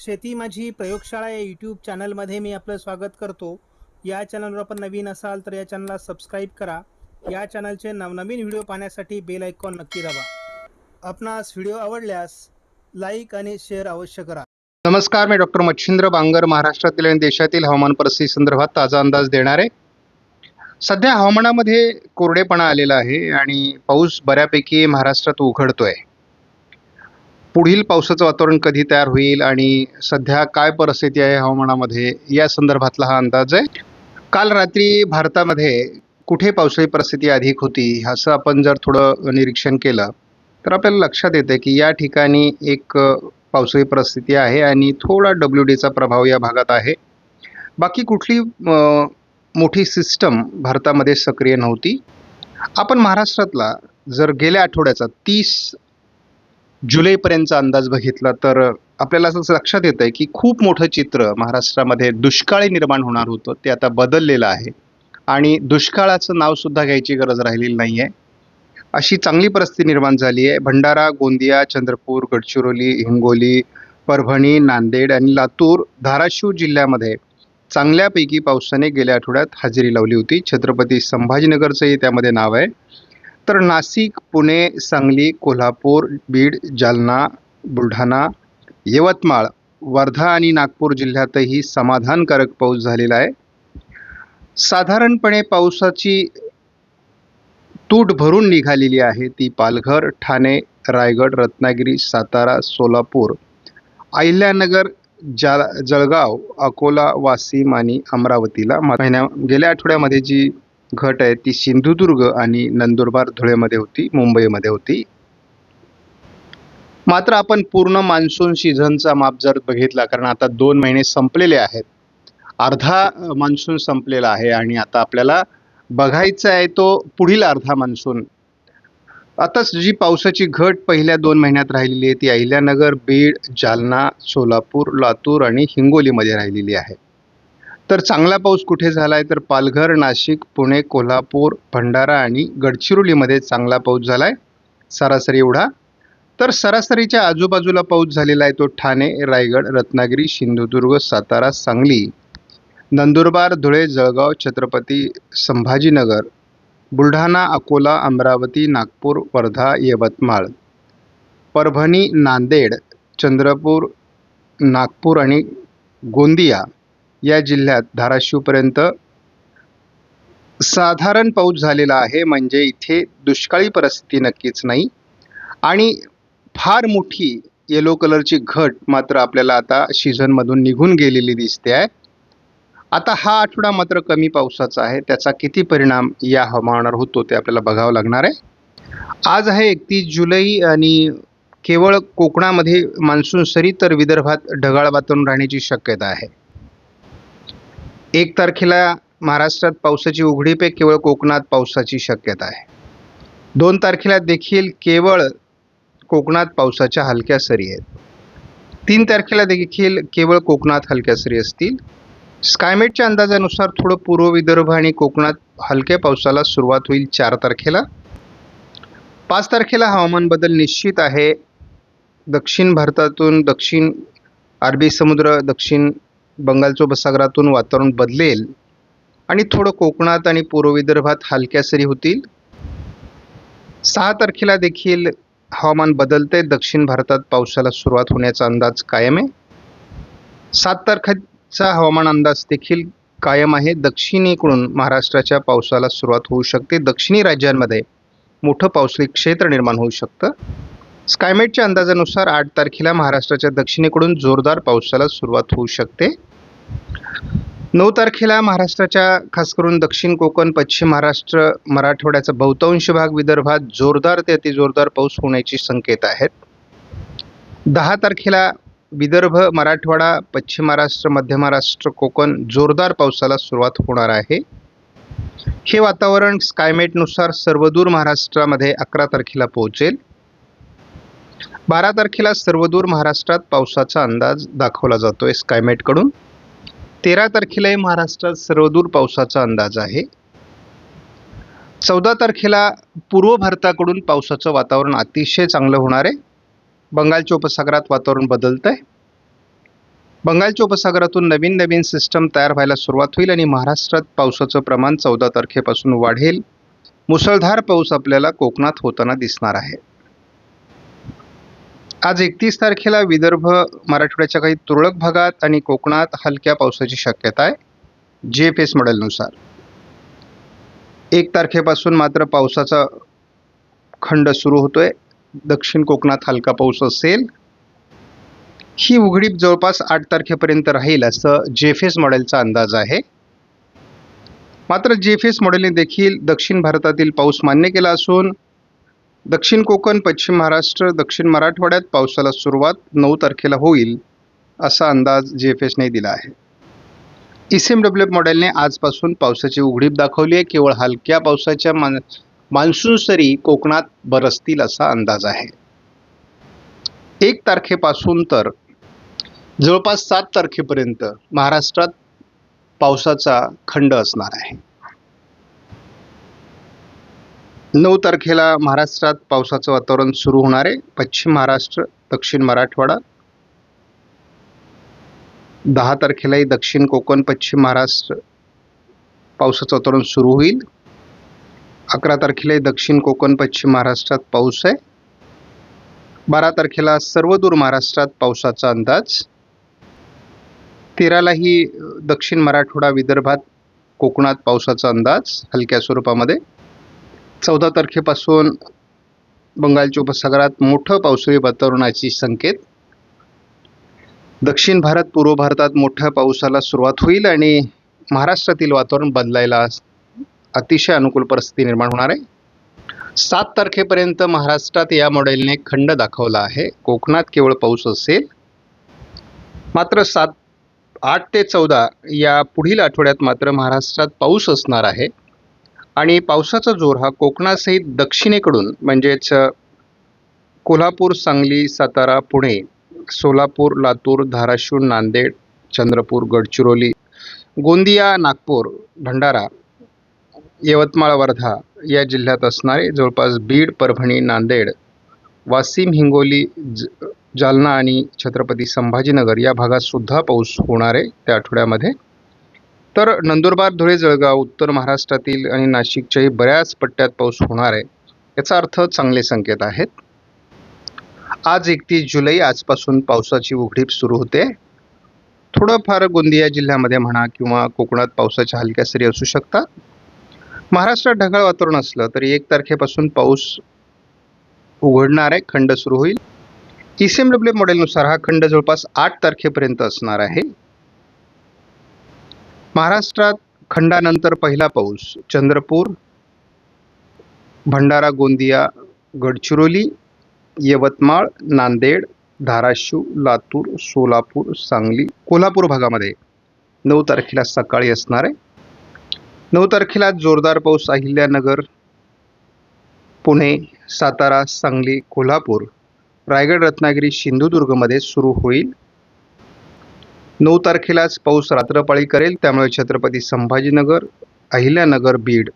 शेती माझी प्रयोगशाळा या यूट्यूब चॅनलमध्ये मी आपलं स्वागत करतो. या चॅनलवर आपण नवीन असाल तर या चॅनलला सबस्क्राईब करा. या चॅनलचे नवनवीन व्हिडिओ पाहण्यासाठी बेल आयकॉन नक्की दाबा. आपणास व्हिडिओ आवडल्यास लाईक आणि शेअर अवश्य करा. नमस्कार मी डॉक्टर मच्छिंद्र बांगर महाराष्ट्रातील आणि देशातील हवामान परिस्थिती संदर्भात ताजा अंदाज देणार. आहे सध्या हवामानामध्ये कोरडेपणा आलेला आहे आणि पाऊस बऱ्यापैकी महाराष्ट्रात उघडतो आहे पुढील पावसाचं वातावरण कधी तयार होईल आणि सध्या काय परिस्थिती आहे हवामानामध्ये? या संदर्भातला हा अंदाज आहे. काल रात्री भारतामध्ये कुठे पावसाळी परिस्थिती अधिक होती असं आपण जर थोडं निरीक्षण केलं तर आपल्याला लक्षात येतं की या ठिकाणी एक पावसाळी परिस्थिती आहे आणि थोडा डब्ल्यू डीचा प्रभाव या भागात आहे. बाकी कुठली मोठी सिस्टम भारतामध्ये सक्रिय नव्हती. आपण महाराष्ट्रातला जर गेल्या आठवड्याचा तीस जुलैपर्यंतचा अंदाज बघितला तर आपल्याला असं लक्षात येतं आहे की खूप मोठं चित्र महाराष्ट्रामध्ये दुष्काळी निर्माण होणार होतं ते आता बदललेलं आहे. आणि दुष्काळाचं नावसुद्धा घ्यायची गरज राहिलेली नाही आहे अशी चांगली परिस्थिती निर्माण झाली आहे भंडारा गोंदिया चंद्रपूर गडचिरोली हिंगोली परभणी नांदेड आणि लातूर धाराशिव जिल्ह्यामध्ये चांगल्यापैकी पावसाने गेल्या आठवड्यात हजेरी लावली होती. छत्रपती संभाजीनगरचंही त्यामध्ये नाव आहे. तर नाशिक पुणे सांगली कोल्हापूर बीड जालना बुलढाणा यवतमाळ वर्धा आणि नागपूर जिल्ह्यातही समाधानकारक पाऊस झालेला आहे. साधारणपणे पावसाची तूट भरून निघालेली आहे ती पालघर ठाणे रायगड रत्नागिरी सातारा सोलापूर अहिल्यानगर जा जळगाव अकोला वाशिम आणि अमरावतीला. महिन्या गेल्या आठवड्यामध्ये जी घट आहे ती सिंधुदुर्ग आणि नंदुरबार धुळेमध्ये होती मुंबईमध्ये होती. मात्र आपण पूर्ण मान्सून सीझनचा माप जर बघितला कारण आता दोन महिने संपलेले आहेत. अर्धा मान्सून संपलेला आहे आणि आता आपल्याला बघायचा आहे तो पुढील अर्धा मान्सून. आताच जी पावसाची घट पहिल्या दोन महिन्यात राहिलेली आहे ती अहिल्यानगर बीड जालना सोलापूर लातूर आणि हिंगोलीमध्ये राहिलेली आहे. तर चांगला पाऊस कुठे झाला आहे तर पालघर नाशिक पुणे कोल्हापूर भंडारा आणि गडचिरोलीमध्ये चांगला पाऊस झाला आहे सरासरी एवढा. तर सरासरीच्या आजूबाजूला पाऊस झालेला आहे तो ठाणे रायगड रत्नागिरी सिंधुदुर्ग सातारा सांगली. नंदुरबार धुळे जळगाव छत्रपती संभाजीनगर बुलढाणा अकोला अमरावती नागपूर वर्धा यवतमाळ. परभणी नांदेड चंद्रपूर नागपूर आणि गोंदिया. या जिल्ह्यात धाराशिवपर्यंत साधारण पाऊस झालेला आहे. म्हणजे इथे दुष्काळी परिस्थिती नक्कीच नाही. आणि फार मोठी येलो कलरची घट मात्र आपल्याला आता सीझनमधून निघून गेलेली दिसते आहे. आता हा आठवडा मात्र कमी पावसाचा आहे. त्याचा किती परिणाम या हवामानावर होतो ते आपल्याला बघावं लागणार आहे. आज आहे एकतीस जुलै आणि केवळ कोकणामध्ये मान्सून सरी तर विदर्भात ढगाळ वातावरण राहण्याची शक्यता आहे. एक तारखेला महाराष्ट्रात पावसाची उघडीप आहे केवळ कोकणात पावसाची शक्यता आहे. दोन तारखेला देखील केवळ कोकणात पावसाच्या हलक्या सरी आहेत. तीन तारखेला देखील केवळ कोकणात हलक्या सरी असतील. स्कायमेटच्या अंदाजानुसार थोडं पूर्व विदर्भ आणि कोकणात हलक्या पावसाला सुरुवात होईल चार तारखेला. पाच तारखेला हवामान बदल निश्चित आहे. दक्षिण भारतातून दक्षिण अरबी समुद्र दक्षिण बंगालच्या उपसागरातून वातावरण बदलेल आणि थोडं कोकणात आणि पूर्व विदर्भात हलक्या सरी होतील. सहा तारखेला देखील हवामान बदलते दक्षिण भारतात पावसाला सुरुवात होण्याचा अंदाज कायम आहे. सात तारखेचा हवामान अंदाज देखील कायम आहे. दक्षिणेकडून महाराष्ट्राच्या पावसाला सुरुवात होऊ शकते. दक्षिणी राज्यांमध्ये मोठं पावसाळी क्षेत्र निर्माण होऊ शकतं. स्कायमेटच्या अंदाजानुसार आठ तारखेला महाराष्ट्राच्या दक्षिणेकडून जोरदार पावसाला सुरुवात होऊ शकते. नऊ तारखेला महाराष्ट्राच्या खास करून दक्षिण कोकण पश्चिम महाराष्ट्र मराठवाड्याचा बहुतांश भाग विदर्भात जोरदार ते अतिजोरदार पाऊस होण्याची संकेत आहेत. दहा तारखेला विदर्भ मराठवाडा पश्चिम महाराष्ट्र मध्य महाराष्ट्र कोकण जोरदार पावसाला सुरुवात होणार आहे. हे वातावरण स्कायमेटनुसार सर्वदूर महाराष्ट्रामध्ये अकरा तारखेला पोहोचेल. बारा तारखेला सर्वदूर महाराष्ट्रात पावसाचा अंदाज दाखवला जातोय स्कायमेटकडून तेरा तारखेलाही महाराष्ट्रात सर्वदूर पावसाचा अंदाज आहे. चौदा तारखेला पूर्व भारताकडून पावसाचं वातावरण अतिशय चांगलं होणार आहे. बंगालच्या उपसागरात वातावरण बदलत आहे बंगालच्या उपसागरातून नवीन नवीन सिस्टम तयार व्हायला सुरुवात होईल आणि महाराष्ट्रात पावसाचं प्रमाण चौदा तारखेपासून वाढेल. मुसळधार पाऊस आपल्याला कोकणात होताना दिसणार आहे. आज एकतीस तारखेला विदर्भ मराठवाड्याच्या काही तुरळक भागात आणि कोकणात हलक्या पावसाची शक्यता आहे. जे एफ एस मॉडेलनुसार. एक तारखेपासून मात्र पावसाचा खंड सुरू होतोय. दक्षिण कोकणात हलका पाऊस असेल. ही उघडीप जवळपास आठ तारखेपर्यंत राहील असं जेफेस मॉडेलचा अंदाज आहे. मात्र जेफेस मॉडेलने देखील दक्षिण भारतातील पाऊस मान्य केला असून दक्षिण कोकण पश्चिम महाराष्ट्र दक्षिण मराठवाड्यात पावसाला सुरुवात नऊ तारखेला होईल असा अंदाज जे एफ एसने दिला आहे. E C M W F मॉडेलने आजपासून पावसाची उघडीप दाखवली आहे. केवळ हलक्या पावसाच्या मान मान्सून सरी कोकणात बरसतील असा अंदाज आहे. एक तारखेपासून तर जवळपास सात तारखेपर्यंत महाराष्ट्रात पावसाचा खंड असणार आहे. नऊ तारखेला महाराष्ट्रात पावसाचं वातावरण सुरू होणार आहे. पश्चिम महाराष्ट्र दक्षिण मराठवाडा. दहा तारखेलाही दक्षिण कोकण पश्चिम महाराष्ट्र पावसाचं वातावरण सुरू होईल. अकरा तारखेलाही दक्षिण कोकण पश्चिम महाराष्ट्रात पाऊस आहे. बारा तारखेला सर्वदूर महाराष्ट्रात पावसाचा अंदाज. तेरालाही दक्षिण मराठवाडा विदर्भात कोकणात पावसाचा अंदाज हलक्या स्वरूपामध्ये. चौदा तारखेपासून बंगालच्या उपसागरात मोठं पावसाळी वातावरणाची संकेत. दक्षिण भारत पूर्व भारतात मोठ्या पावसाला सुरुवात होईल आणि महाराष्ट्रातील वातावरण बदलायला अतिशय अनुकूल परिस्थिती निर्माण होणार आहे. सात तारखेपर्यंत महाराष्ट्रात या मॉडेलने खंड दाखवला आहे. कोकणात केवळ पाऊस असेल. मात्र सात आठ ते चौदा या पुढील आठवड्यात मात्र महाराष्ट्रात पाऊस असणार आहे. आणि पावसाचा जोर हा कोकणासहित दक्षिणेकडून म्हणजेच कोल्हापूर सांगली सातारा पुणे सोलापूर लातूर धाराशिव नांदेड चंद्रपूर गडचिरोली गोंदिया नागपूर भंडारा यवतमाळ वर्धा या जिल्ह्यात असणारे जवळपास बीड परभणी नांदेड वाशिम हिंगोली ज जालना आणि छत्रपती संभाजीनगर या भागात सुद्धा पाऊस होणार आहे त्या आठवड्यामध्ये. तर नंदुरबार धुळे जळगाव उत्तर महाराष्ट्रातील आणि नाशिकच्याही बऱ्याच पट्ट्यात पाऊस होणार आहे याचा अर्थ चांगले संकेत आहेत. आज एकतीस जुलै आजपासून पावसाची उघडीप सुरू होते. थोडंफार गोंदिया जिल्ह्यामध्ये म्हणा किंवा कोकणात पावसाच्या हलक्या सरी असू शकतात. महाराष्ट्रात ढगाळ वातावरण असलं तरी एक तारखेपासून पाऊस उघडणार आहे खंड सुरू होईल. ई सी एम डब्ल्यू मॉडेलनुसार हा खंड जवळपास आठ तारखेपर्यंत असणार आहे. महाराष्ट्रात खंडानंतर पहिला पाऊस चंद्रपूर भंडारा गोंदिया गडचिरोली यवतमाळ नांदेड धाराशिव लातूर सोलापूर सांगली कोल्हापूर भागामध्ये नऊ तारखेला सकाळी असणार आहे. नऊ तारखेला जोरदार पाऊस अहिल्यानगर पुणे सातारा सांगली कोल्हापूर रायगड रत्नागिरी सिंधुदुर्गमध्ये सुरू होईल. नऊ तारखेलाच पाऊस रात्रपाळी करेल. त्यामुळे छत्रपती संभाजीनगर अहिल्यानगर बीड.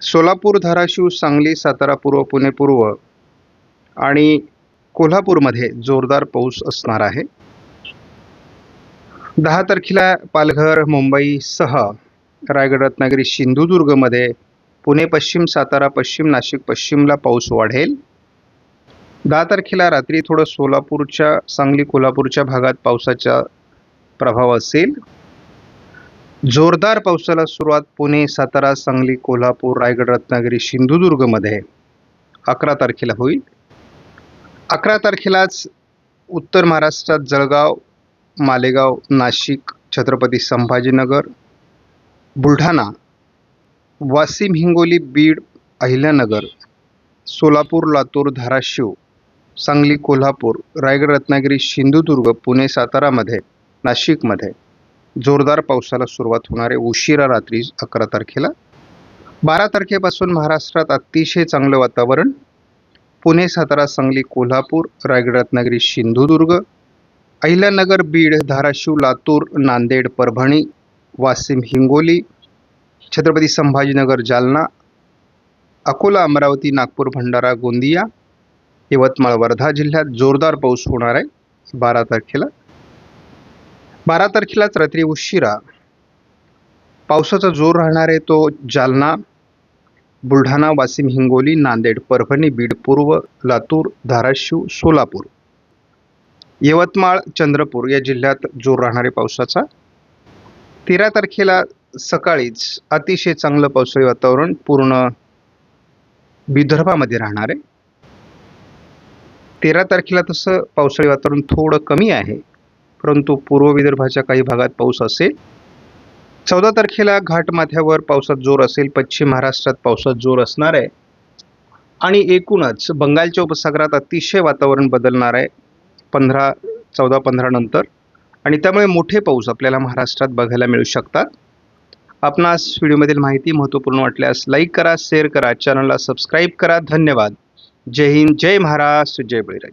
सोलापूर धाराशिव सांगली सातारा पूर्व पुणे पूर्व आणि कोल्हापूरमध्ये जोरदार पाऊस असणार आहे. दहा तारखेला पालघर मुंबईसह रायगड रत्नागिरी सिंधुदुर्गमध्ये पुणे पश्चिम सातारा पश्चिम नाशिक पश्चिमला पाऊस वाढेल. दहा तारखेला रात्री थोडं सोलापूरच्या सांगली कोल्हापूरच्या भागात पावसाच्या प्रभाव असेल. जोरदार पावसाला सुरुवात पुणे सातारा सांगली कोल्हापूर रायगड रत्नागिरी सिंधुदुर्गमध्ये. अकरा तारखेला होईल. अकरा तारखेलाच उत्तर महाराष्ट्रात जळगाव मालेगाव नाशिक छत्रपती संभाजीनगर बुलढाणा वाशिम हिंगोली बीड अहिल्यानगर सोलापूर लातूर धाराशिव सांगली कोल्हापूर रायगड रत्नागिरी सिंधुदुर्ग पुणे सातारामध्ये. नाशिकमध्ये जोरदार पावसाला सुरुवात होणारे उशिरा रात्री अकरा तारखेला. बारा तारखेपासून महाराष्ट्रात अतिशय चांगलं वातावरण. पुणे सातारा सांगली कोल्हापूर रायगड रत्नागिरी सिंधुदुर्ग अहिल्यानगर बीड धाराशिव लातूर नांदेड परभणी वाशिम हिंगोली छत्रपती संभाजीनगर जालना अकोला अमरावती नागपूर भंडारा गोंदिया यवतमाळ वर्धा जिल्ह्यात जोरदार पाऊस होणार आहे बारा तारखेला. बारा तारखेलाच रात्री उशिरा पावसाचा जोर राहणार आहे तो जालना बुलढाणा वाशिम हिंगोली नांदेड परभणी बीड पूर्व लातूर धाराशिव सोलापूर यवतमाळ चंद्रपूर या जिल्ह्यात जोर राहणार आहे पावसाचा. तेरा तारखेला सकाळीच अतिशय चांगलं पावसाळी वातावरण पूर्ण विदर्भामध्ये राहणार. आहे तेरा तारखेला तसं पावसाळी वातावरण थोडं कमी आहे. परंतु पूर्व विदर्भाच्या काही भागात पाऊस असेल. चौदा तारखेला घाटमाथ्यावर पावसात जोर असेल. पश्चिम महाराष्ट्रात पावसात जोर असणार आहे. आणि एकूणच बंगालच्या उपसागरात अतिशय वातावरण बदलणार आहे. पंधरा चौदा पंधरा नंतर. आणि त्यामुळे मोठे पाऊस आपल्याला महाराष्ट्रात बघायला मिळू शकतात. आपणास व्हिडिओमधील माहिती महत्त्वपूर्ण वाटल्यास लाईक करा शेअर करा चॅनलला सबस्क्राईब करा. धन्यवाद. जय हिंद जय महाराष्ट्र जय बळीराज.